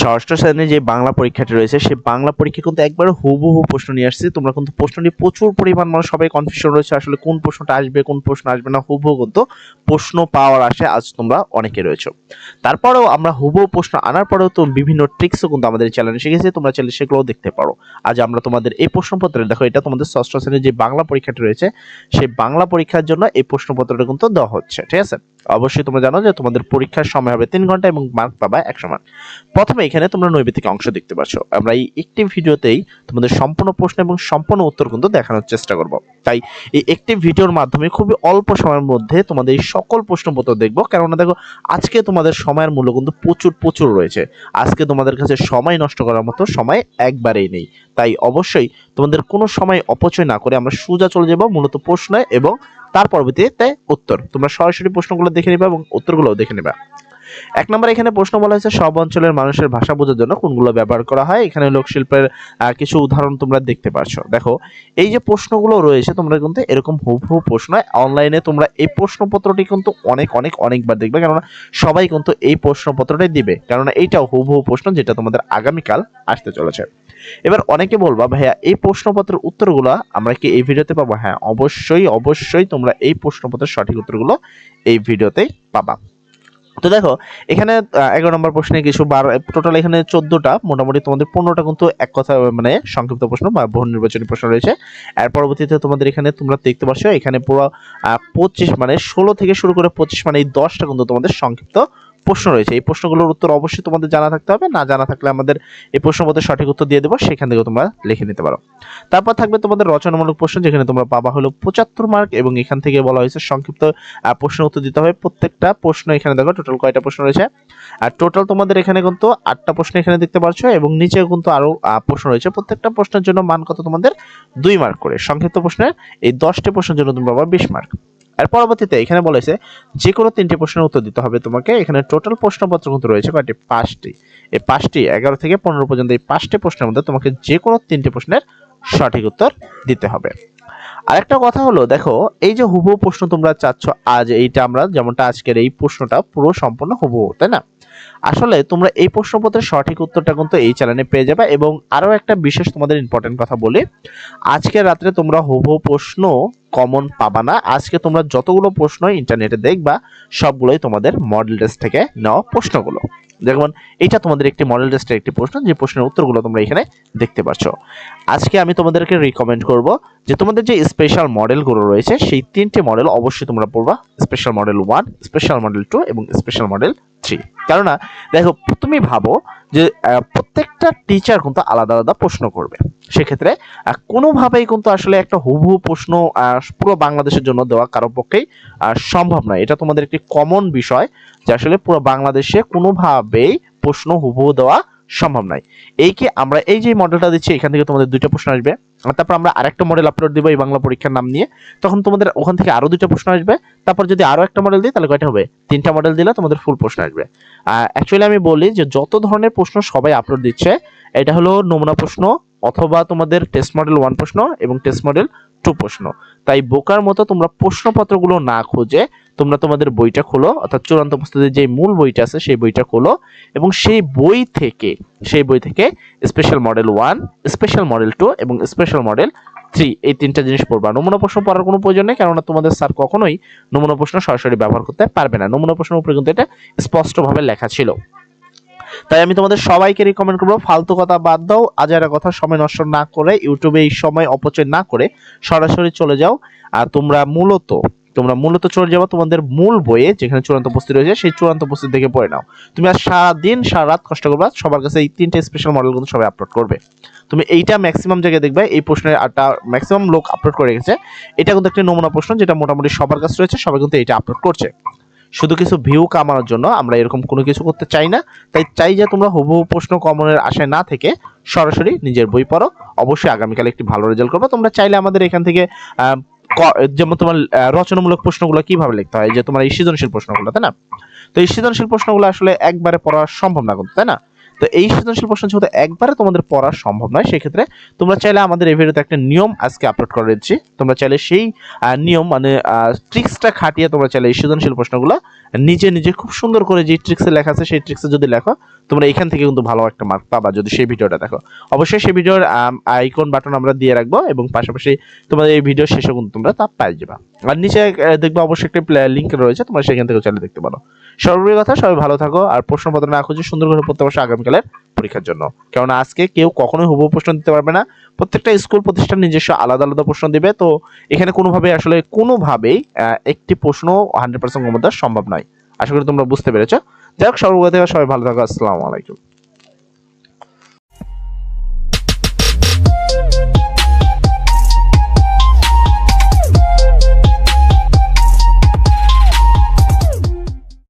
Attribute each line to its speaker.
Speaker 1: ষষ্ঠ শ্রেণির যে বাংলা পরীক্ষাটি রয়েছে সেই বাংলা পরীক্ষা কিন্তু একবারে হুবহু প্রশ্ন নিয়ে আসছে। তোমরা কিন্তু প্রশ্ন নিয়ে প্রচুর পরিমাণ মানুষ সবাই কনফিউশন রয়েছে আসলে কোন প্রশ্নটা আসবে, কোন প্রশ্ন আসবে না, হুবহু কিন্তু প্রশ্ন পাওয়ার আসে আজ তোমরা অনেকে রয়েছে। তারপরেও আমরা হুবহু প্রশ্ন আনার পরেও তো বিভিন্ন ট্রিক্সও কিন্তু আমাদের চ্যানেলে শিখেছি, তোমরা চাইলে সেগুলোও দেখতে পারো। আজ আমরা তোমাদের এই প্রশ্নপত্রে, দেখো এটা তোমাদের ষষ্ঠ শ্রেণির যে বাংলা পরীক্ষাটি রয়েছে, সেই বাংলা পরীক্ষার জন্য এই প্রশ্নপত্রটা কিন্তু দেওয়া হচ্ছে, ঠিক আছে? অবশ্যই তোমরা জানো যে তোমাদের পরীক্ষার সময় হবে তিন ঘণ্টা এবং মার্ক পাবা একশো মার্ক প্রথমে এখানে তোমরা নৈবেদিক অংশ দেখতে পাচ্ছ আমরা এই একটি ভিডিওতেই তোমাদের সম্পূর্ণ প্রশ্ন এবং সম্পূর্ণ উত্তর কিন্তু দেখানোর চেষ্টা করব। তাই এই একটি ভিডিওর মাধ্যমে খুবই অল্প সময়ের মধ্যে তোমাদের এই সকল প্রশ্নপত্র দেখব। কেননা দেখো, আজকে তোমাদের সময়ের মূল্য কিন্তু প্রচুর প্রচুর রয়েছে। আজকে তোমাদের কাছে সময় নষ্ট করার মতো সময় একবারেই নেই। তাই অবশ্যই তোমাদের কোনো সময় অপচয় না করে আমরা সোজা চলে যাব মূলত প্রশ্নে এবং তার পরবর্তীতে উত্তর। তোমরা সরাসরি প্রশ্নগুলো দেখে নিবা এবং উত্তরগুলোও দেখে নিবা। এক নম্বর এখানে প্রশ্ন বলা হয়েছে, সব অঞ্চলের মানুষের ভাষা বোঝার জন্য কোনগুলো ব্যবহার করা হয়? এখানে লোকশিল্পের কিছু উদাহরণ তোমরা দেখতে পাচ্ছ দেখো, এই যে প্রশ্নগুলো রয়েছে, তোমরা কিন্তু এরকম হুবহু প্রশ্ন অনলাইনে তোমরা এই প্রশ্নপত্রটি কিন্তু অনেক অনেক, অনেকবার দেখবে। কেননা সবাই কিন্তু এই প্রশ্নপত্রটাই দিবে। কেননা এইটাও হুবহু প্রশ্ন যেটা তোমাদের আগামীকাল আসতে চলেছে। এবার অনেকে বলবা, ভাইয়া, এই প্রশ্নপত্রের উত্তরগুলো আমরা কি এই ভিডিওতে পাবো? হ্যাঁ অবশ্যই অবশ্যই তোমরা এই প্রশ্নপত্রের সঠিক উত্তরগুলো এই ভিডিওতেই পাবা। তো দেখো, এখানে এগারো নম্বর প্রশ্নে কিছু বারো টোটাল এখানে চোদ্দটা, মোটামুটি তোমাদের পনেরোটা কিন্তু এক কথা মানে সংক্ষিপ্ত প্রশ্ন বা বহু নির্বাচনী প্রশ্ন রয়েছে। এর পরবর্তীতে তোমাদের এখানে তোমরা দেখতে পাচ্ছ এখানে পুরো পঁচিশ মানে ষোলো থেকে শুরু করে পঁচিশ মানে এই দশটা কিন্তু তোমাদের সংক্ষিপ্ত প্রশ্ন রয়েছে। এই প্রশ্নগুলোর উত্তর অবশ্যই তোমাদের জানা থাকতে হবে। না জানা থাকলে আমাদের এই প্রশ্নপত্রের সঠিক উত্তর দিয়ে দেবো। সেখান থেকে তোমরা লিখে নিতে পারো। তারপর থাকবে তোমাদের রচনামূলক প্রশ্ন যেখানে তোমরা পাবা হলো পঁচাত্তর মার্ক এবং এখান থেকে বলা হয়েছে সংক্ষিপ্ত আহ, প্রশ্নের উত্তর দিতে হবে। প্রত্যেকটা প্রশ্ন এখানে দেখো টোটাল কয়টা প্রশ্ন রয়েছে? আর টোটাল তোমাদের এখানে কিন্তু আটটা প্রশ্ন এখানে দেখতে পাচ্ছ এবং নিচে কিন্তু আরও প্রশ্ন রয়েছে। প্রত্যেকটা প্রশ্নের জন্য মান কত তোমাদের? দুই মার্ক করে। সংক্ষিপ্ত প্রশ্নের এই দশটি প্রশ্নের জন্য তুমি পাবা বিশ মার্ক এর পরবর্তীতে এখানে বলেছে যে কোনো তিনটি প্রশ্নের উত্তর দিতে হবে তোমাকে। এখানে টোটাল প্রশ্নপত্র কিন্তু রয়েছে, কয়টি? পাঁচটি। এই পাঁচটি, এগারো থেকে পনেরো পর্যন্ত এই পাঁচটি প্রশ্নের মধ্যে তোমাকে যে কোনো তিনটি প্রশ্নের সঠিক উত্তর দিতে হবে। আরেকটা কথা হলো, দেখো, এই যে হুবহু প্রশ্ন তোমরা চাচ্ছ, আজ এইটা আমরা, যেমনটা আজকের এই প্রশ্নটা, পুরো সম্পূর্ণ হুবহু, তাই না? আসলে তোমরা এই প্রশ্নপত্রের সঠিক উত্তরটা কিন্তু এই চ্যানেলে পেয়ে যাবে এবং আরও একটা বিশেষ তোমাদের ইম্পর্টেন্ট কথা বলি। আজকে রাত্রে তোমরা হুবহু প্রশ্ন কমন পাবা না। আজকে তোমরা যতগুলো প্রশ্ন ইন্টারনেটে দেখবা, সবগুলোই তোমাদের মডেল টেস্ট থেকে নেওয়া প্রশ্নগুলো। যেমন এটা তোমাদের একটি মডেল টেস্টের একটি প্রশ্ন, যে প্রশ্নের উত্তরগুলো তোমরা এখানে দেখতে পাচ্ছ আজকে আমি তোমাদেরকে রিকমেন্ড করব যে তোমাদের যে স্পেশাল মডেলগুলো রয়েছে, সেই তিনটে মডেল অবশ্যই তোমরা পড়বা। Special model one special model two এবং স্পেশাল মডেল থ্রি কেননা, দেখো তুমি ভাবো যে প্রত্যেকটা টিচার কিন্তু আলাদা আলাদা প্রশ্ন করবে। সেক্ষেত্রে কোনোভাবেই কিন্তু আসলে একটা হুবহু প্রশ্ন পুরো বাংলাদেশের জন্য দেওয়া কারও পক্ষেই সম্ভব নয়। এটা তোমাদের একটি কমন বিষয় যে আসলে পুরো বাংলাদেশে কোনোভাবেই প্রশ্ন হুবহু দেওয়া সম্ভব নয়। এই কি আমরা এই যে মডেলটা দিচ্ছি, এখান থেকে তোমাদের দুইটা প্রশ্ন আসবে। তারপর আমরা আরেকটা মডেল আপলোড দিব এই বাংলা পরীক্ষার নাম নিয়ে। তখন তোমাদের ওখান থেকে আরও দুইটা প্রশ্ন আসবে। তারপর যদি আরও একটা মডেল দিই, তাহলে কয়টা হবে? তিনটা মডেল দিলে তোমাদের ফুল প্রশ্ন আসবে। অ্যাকচুয়ালি আমি বলি যে যত ধরনের প্রশ্ন সবাই আপলোড দিচ্ছে, এটা হলো নমুনা প্রশ্ন অথবা তোমাদের টেস্ট মডেল ওয়ান প্রশ্ন এবং টেস্ট মডেল টু প্রশ্ন। তাই বোকার মতো তোমরা প্রশ্নপত্রগুলো না খুঁজে তোমরা তোমাদের বইটা খোলো, অর্থাৎ চূড়ান্ত প্রস্তুতির যে মূল বইটা আছে সেই বইটা খোলো এবং সেই বই থেকে, সেই বই থেকে special model one special model two এবং স্পেশাল মডেল থ্রি এই তিনটা জিনিস পড়বা। নমুনা প্রশ্ন পড়ার কোনো প্রয়োজন নেই, কেননা তোমাদের স্যার কখনোই নমুনা প্রশ্ন সরাসরি ব্যবহার করতে পারবে না। নমুনা প্রশ্নের উপরে কিন্তু এটা স্পষ্টভাবে লেখা ছিল। তাই আমি তোমাদের সবাইকে রিকমেন্ড করব, ফালতু কথা বাদ দাও, আজারা কথা সময় নষ্ট না করে, ইউটিউবে এই সময় অপচয় না করে সরাসরি চলে যাও। আর তোমরা মূলত তোমরা মূলত চলে যাব তোমাদের মূল বইয়ে, যেখানে চূড়ান্ত উপস্থিত রয়েছে, সেই চূড়ান্ত উপস্থিত থেকে পড়ে নাও। তুমি আর সারাদিন সারা রাত কষ্ট করবা, সবার কাছে এই তিনটে স্পেশাল মডেল কিন্তু সবাই আপলোড করবে। তুমি এইটা ম্যাক্সিমাম জায়গায় দেখবে, এই প্রশ্নের আটটা ম্যাক্সিমাম লোক আপলোড করে রেখেছে। এটা কিন্তু একটা নমুনা প্রশ্ন, যেটা মোটামুটি সবার কাছে রয়েছে, সবাই কিন্তু এটা আপলোড করছে। শুধু কিছু ভিউ কামানোর জন্য আমরা এরকম কোনো কিছু করতে চাই না। তাই চাই যে তোমরা হুবহু প্রশ্ন কমনের আশায় না থেকে সরাসরি নিজের বই পড়ো। অবশ্যই আগামীকাল একটি ভালো রেজাল্ট করব। তোমরা চাইলে আমাদের এখান থেকে যেমন তোমার রচনামূলক প্রশ্নগুলো কীভাবে লিখতে হয়, যে তোমার এই সৃজনশীল প্রশ্নগুলো, তাই না? তো এই সৃজনশীল প্রশ্নগুলো আসলে একবারে পড়া সম্ভব না কিন্তু, তাই না? তো এই সৃজনশীল প্রশ্ন যেহেতু একবারে তোমাদের পড়া সম্ভব নয়। সেক্ষেত্রে তোমরা চাইলে আমাদের এই ভিডিওতে একটা নিয়ম আজকে আপলোড করে দিচ্ছি। তোমরা চাইলে সেই নিয়ম মানে ট্রিক্সটা খাটিয়ে তোমরা চাইলে এই সৃজনশীল প্রশ্নগুলো নিজে নিজে খুব সুন্দর করে যে ট্রিক্সে লেখা আছে, সেই ট্রিক্সে যদি লেখো, তোমরা এখান থেকে কিন্তু ভালো একটা মার্ক পাবা যদি সেই ভিডিওটা দেখো। অবশ্যই সেই ভিডিওর আইকন বাটন আমরা দিয়ে রাখব এবং পাশাপাশি তোমাদের এই ভিডিও শেষে কিন্তু তোমরা তা পাই যাবা। আর নিচে দেখবে অবশ্যই একটা লিঙ্ক রয়েছে, তোমরা সেখান থেকে চাইলে দেখতে পারো। সর্বোপরি কথা, সবাই ভালো থাকো। আর প্রশ্নপত্র না খুঁজে সুন্দর করে পড়তে বসে আগামীকালের পরীক্ষার জন্য। কেননা আজকে কেউ কখনোই হুবহু প্রশ্ন দিতে পারবে না। প্রত্যেকটা স্কুল, প্রতিষ্ঠান নিজস্ব আলাদা আলাদা প্রশ্ন দিবে। তো এখানে কোনোভাবে আসলে, কোনোভাবেই একটি প্রশ্ন হান্ড্রেড পার্সেন্ট ক্ষমতা সম্ভব নয়। আশা করি তোমরা বুঝতে পেরেছ। যাই হোক সর্বপ্রথম সবাই ভালো থাকো। আসসালামু আলাইকুম।